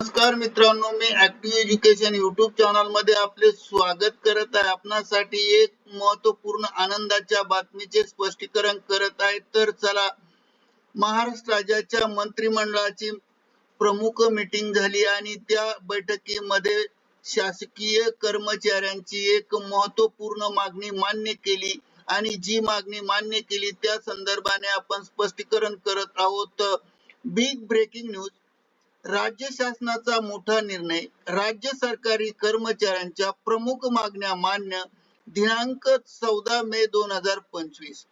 नमस्कार मित्रांनो मी ऍक्टिव्ह एज्युकेशन युट्यूब चॅनलमध्ये आपले स्वागत करत आहे. आपणासाठी एक महत्त्वपूर्ण आनंदाच्या बातमीचे स्पष्टीकरण करत आहे. तर चला महाराष्ट्र राज्याच्या मंत्रिमंडळाची प्रमुख मीटिंग झाली आणि त्या बैठकीमध्ये शासकीय कर्मचाऱ्यांची एक महत्त्वपूर्ण मागणी मान्य केली आणि जी मागणी मान्य केली त्या संदर्भाने आपण स्पष्टीकरण करत आहोत. बिग ब्रेकिंग न्यूज राज्य शासनाचा मोठा निर्णय राज्य सरकारी कर्मचाऱ्यांच्या प्रमुख मागण्या मान्य दिनांक चौदा मे दोन हजार पंचवीस.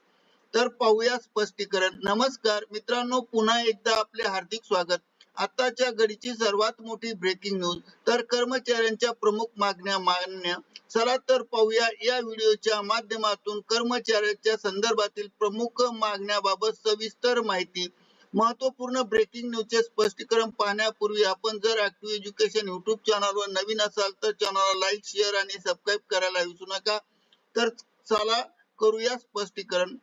तर पाहूया स्पष्टीकरण. नमस्कार मित्रांनो पुन्हा एकदा आपले हार्दिक स्वागत. आताच्या घडीची सर्वात मोठी ब्रेकिंग न्यूज तर कर्मचाऱ्यांच्या प्रमुख मागण्या मान्य. चला तर पाहूया या व्हिडिओच्या माध्यमातून कर्मचाऱ्यांच्या संदर्भातील प्रमुख मागण्याबाबत सविस्तर माहिती महत्त्वपूर्ण ब्रेकिंग न्यूजचे स्पष्टीकरण पाहण्यापूर्वी आपण जर ऍक्टिव्ह एज्युकेशन युट्यूब चॅनलवर नवीन असाल तर चॅनलला लाईक शेअर आणि सबस्क्राईब करायला विसरू नका. तर चला करूया स्पष्टीकरण.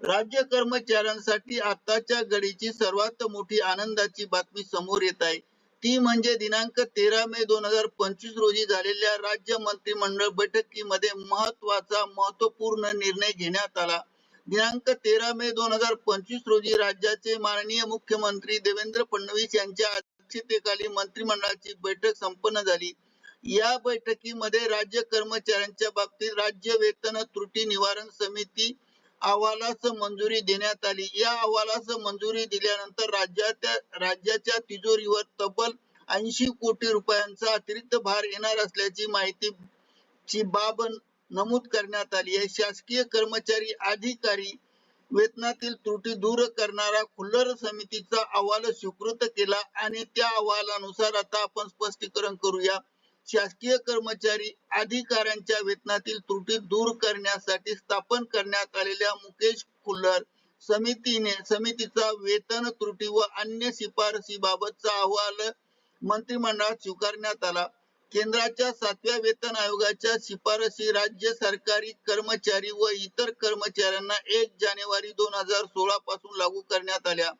राज्य कर्मचाऱ्यांसाठी आताच्या घडीची सर्वात मोठी आनंदाची बातमी समोर येत आहे. ती म्हणजे दिनांक तेरा मे दोन हजार पंचवीस रोजी झालेल्या राज्य मंत्रिमंडळ बैठकीमध्ये महत्त्वाचा महत्त्वपूर्ण निर्णय घेण्यात आला. दिनांक तेरा मे दोन हजार पंचवीस रोजी राज्याचे माननीय मुख्यमंत्री देवेंद्र फडणवीस यांच्या अध्यक्षतेखाली मंत्रिमंडळाची बैठक संपन्न झाली. या बैठकीमध्ये राज्य कर्मचाऱ्यांच्या बाबतीत राज्य वेतन त्रुटी निवारण समिती अहवालास मंजुरी देण्यात आली. या अहवालास मंजुरी दिल्यानंतर राज्याच्या राज्याच्या तिजोरीवर तब्बल ऐंशी कोटी रुपयांचा अतिरिक्त भार येणार असल्याची माहिती ची बाब नमूद करण्यात आली आहे. शासकीय कर्मचारी अधिकारी वेतनातील त्रुटी दूर करणारा खुल्लर समितीचा अहवाल स्वीकृत केला आणि त्या अहवालानुसार आता आपण स्पष्टीकरण करूया. शासकीय कर्मचारी अधिकाऱ्यांच्या वेतनातील त्रुटी दूर करण्यासाठी स्थापन करण्यात आलेल्या मुकेश खुल्लर समितीने समितीचा वेतन त्रुटी व अन्य शिफारसीबाबतचा अहवाल मंत्रिमंडळात स्वीकारण्यात आला. केंद्राच्या सातव्या वेतन आयोगाच्या शिफारसी राज्य सरकारी कर्मचारी व इतर कर्मचाऱ्यांना एक जानेवारी दोन हजार सोळा पासून लागू करण्यात आल्या.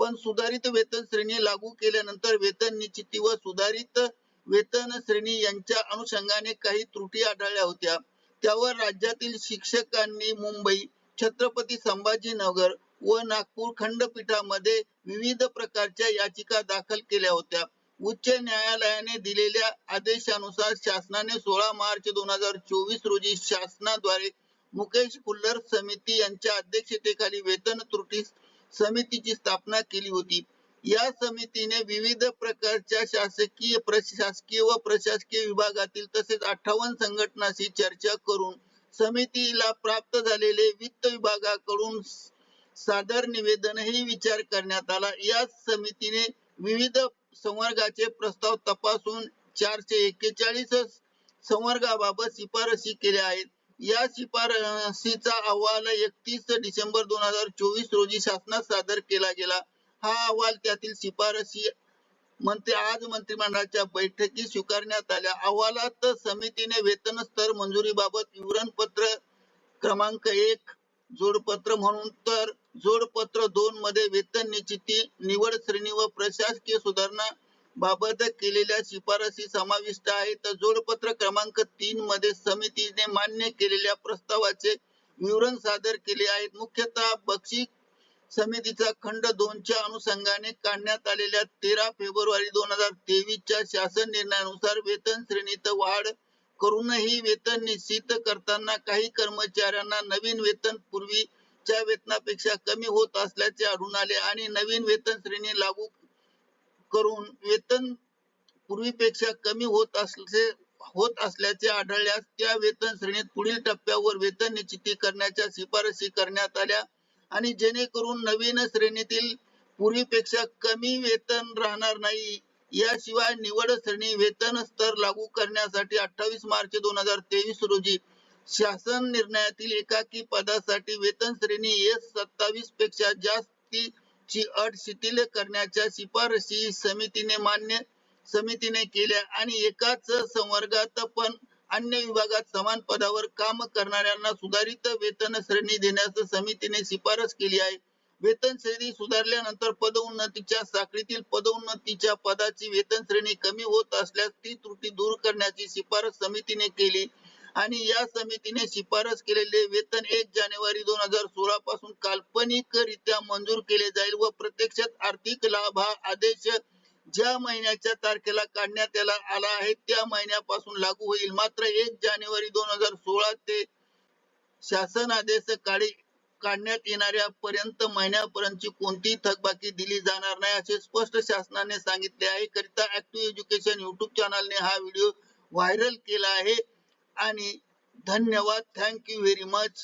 पण सुधारित वेतन श्रेणी लागू केल्यानंतर वेतन निश्चिती व सुधारित वेतन श्रेणी यांच्या अनुषंगाने काही त्रुटी आढळल्या होत्या. त्यावर राज्यातील शिक्षकांनी मुंबई छत्रपती संभाजीनगर व नागपूर खंडपीठामध्ये विविध प्रकारच्या याचिका दाखल केल्या होत्या. उच्च न्यायालयाने दिलेल्या आदेशानुसार शासनाने सोळा मार्च दोन हजार चोवीस रोजी शासनाद्वारे मुकेश कुल्लर समिती यांच्या अध्यक्षतेखाली वेतन त्रुटी समितीची स्थापना केली होती. या समितीने विविध प्रकारच्या शासकीय प्रशासकीय व प्रशासकीय विभागातील तसेच अठ्ठावन्न संघटनाशी चर्चा करून समितीला प्राप्त झालेले वित्त विभागाकडून सादर निवेदनही विचार करण्यात आला. या समितीने विविध संवर्गाचे प्रस्ताव तपासून चारशे एक्केचाळीस संवर्गाबाबत शिफारसी केल्या आहेत. या शिफारसीचा अहवाल एकतीस डिसेंबर दोन हजार चोवीस रोजी शासनात सादर केला गेला. हा अहवाल त्यातील शिफारसी मंत्री आज मंत्रिमंडळाच्या बैठकीत स्वीकारण्यात आल्या. अहवालात समितीने वेतन स्तर मंजुरीबाबत विवरणपत्र क्रमांक एक जोडपत्र म्हणून तर जोडपत्र दोन मध्ये वेतन निश्चिती निवड श्रेणी व प्रशासकीय सुधारणा बाबत केलेल्या शिफारसी समाविष्ट आहेत जोडपत्र क्रमांक तीन मध्ये समितीने मान्य केलेल्या प्रस्तावाचे विवरण सादर केले आहेत. मुख्यतः बक्षी समितीचा खंड दोनच्या अनुषंगाने काढण्यात आलेल्या तेरा फेब्रुवारी दोन हजार तेवीसच्या शासन निर्णयानुसार वेतन श्रेणीत वाढ करूनही वेतन निश्चित करताना काही कर्मचाऱ्यांना नवीन वेतन पूर्वी पूर्वीच्या वेतनापेक्षा कमी होत असल्याचे आढळून आले आणि नवीन वेतन श्रेणी लागू करून वेतन पूर्वीपेक्षा कमी होत असल्याचे होत असल्याचे आढळल्यास त्या वेतन श्रेणीत पुढील टप्प्यावर वेतन निश्चिती करण्याच्या शिफारसी करण्यात आल्या आणि जेणेकरून नवीन श्रेणीतील पूर्वीपेक्षा कमी वेतन राहणार नाही. याशिवाय निवड श्रेणी वेतन स्तर लागू करण्यासाठी अठ्ठावीस मार्च दोन हजार तेवीस रोजी शासन निर्णयातील एकाकी पदासाठी वेतन श्रेणी एस सत्तावीसपेक्षा जास्तीची अट शिथिल करण्याच्या शिफारशी समितीने मान्य समितीने केल्या आणि एकाच संवर्गात पण अन्य विभागात समान पदावर काम करणाऱ्यांना सुधारित वेतन श्रेणी देण्यास समितीने शिफारस केली आहे. वेतन श्रेणी सुधारल्यानंतर पदोन्नतीच्या साखळीतील पदोन्नतीच्या पदाची वेतन श्रेणी कमी होत असल्यास ती त्रुटी दूर करण्याची शिफारस समितीने केली. आणि या समितीने शिफारस केलेले वेतन एक जानेवारी दोन हजार सोळा पासून काल्पनिकरित्या मंजूर केले जाईल व प्रत्यक्षात आर्थिक लाभ हा आदेश ज्या महिन्याच्या तारखेला काढण्यात याला आला आहे त्या महिन्यापासून लागू होईल. मात्र एक जानेवारी दोन हजार सोळा ते शासन आदेश काढी काढण्यात येणाऱ्या पर्यंत महिन्यापर्यंतची कोणतीही थकबाकी दिली जाणार नाही असे स्पष्ट शासनाने सांगितले आहे. करिता ऍक्टिव्ह एज्युकेशन युट्यूब चॅनलने हा व्हिडिओ व्हायरल केला आहे. आणि धन्यवाद. Thank you very much